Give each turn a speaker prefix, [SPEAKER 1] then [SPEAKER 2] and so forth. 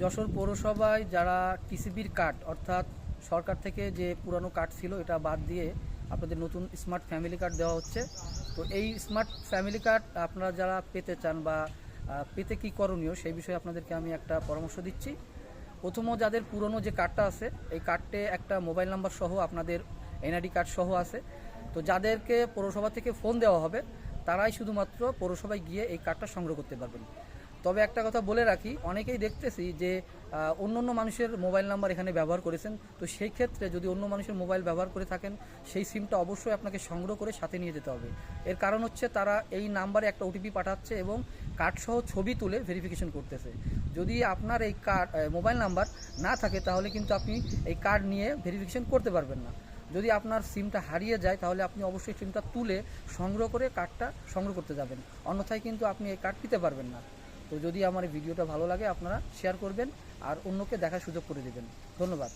[SPEAKER 1] যশোর পৌরসভায় যারা টিসিবির কার্ড, অর্থাৎ সরকার থেকে যে পুরানো কার্ড ছিল, এটা বাদ দিয়ে আপনাদের নতুন স্মার্ট ফ্যামিলি কার্ড দেওয়া হচ্ছে। তো এই স্মার্ট ফ্যামিলি কার্ড আপনারা যারা পেতে চান বা পেতে কি করণীয়, সেই বিষয়ে আপনাদেরকে আমি একটা পরামর্শ দিচ্ছি। প্রথমত যাদের পুরনো যে কার্ডটা আছে, এই কার্ডে একটা মোবাইল নাম্বার সহ আপনাদের এনআইডি কার্ড সহ আছে। তো যাদেরকে পৌরসভা থেকে ফোন দেওয়া হবে, তারাই শুধুমাত্র পৌরসভায় গিয়ে এই কার্ডটা সংগ্রহ করতে পারবেন। তবে একটা কথা বলে রাখি, অনেকেই দেখতেছি যে অন্য অন্য মানুষের মোবাইল নাম্বার এখানে ব্যবহার করেছেন। তো সেই ক্ষেত্রে যদি অন্য মানুষের মোবাইল ব্যবহার করে থাকেন, সেই সিমটা অবশ্যই আপনাকে সংগ্রহ করে সাথে নিয়ে যেতে হবে। এর কারণ হচ্ছে তারা এই নাম্বারে একটা ওটিপি পাঠাচ্ছে এবং কার্ডসহ ছবি তুলে ভেরিফিকেশন করতেছে। যদি আপনার এই কার্ড মোবাইল নাম্বার না থাকে, তাহলে কিন্তু আপনি এই কার্ড নিয়ে ভেরিফিকেশন করতে পারবেন না। যদি আপনার সিমটা হারিয়ে যায়, তাহলে আপনি অবশ্যই সিমটা তুলে সংগ্রহ করে কার্ডটা সংগ্রহ করতে যাবেন। অন্যথায় কিন্তু আপনি এই কার্ড নিতে পারবেন না। তো যদি আমার ভিডিওটা ভালো লাগে আপনারা শেয়ার করবেন আর অন্যকে দেখার সুযোগ করে দেবেন। ধন্যবাদ।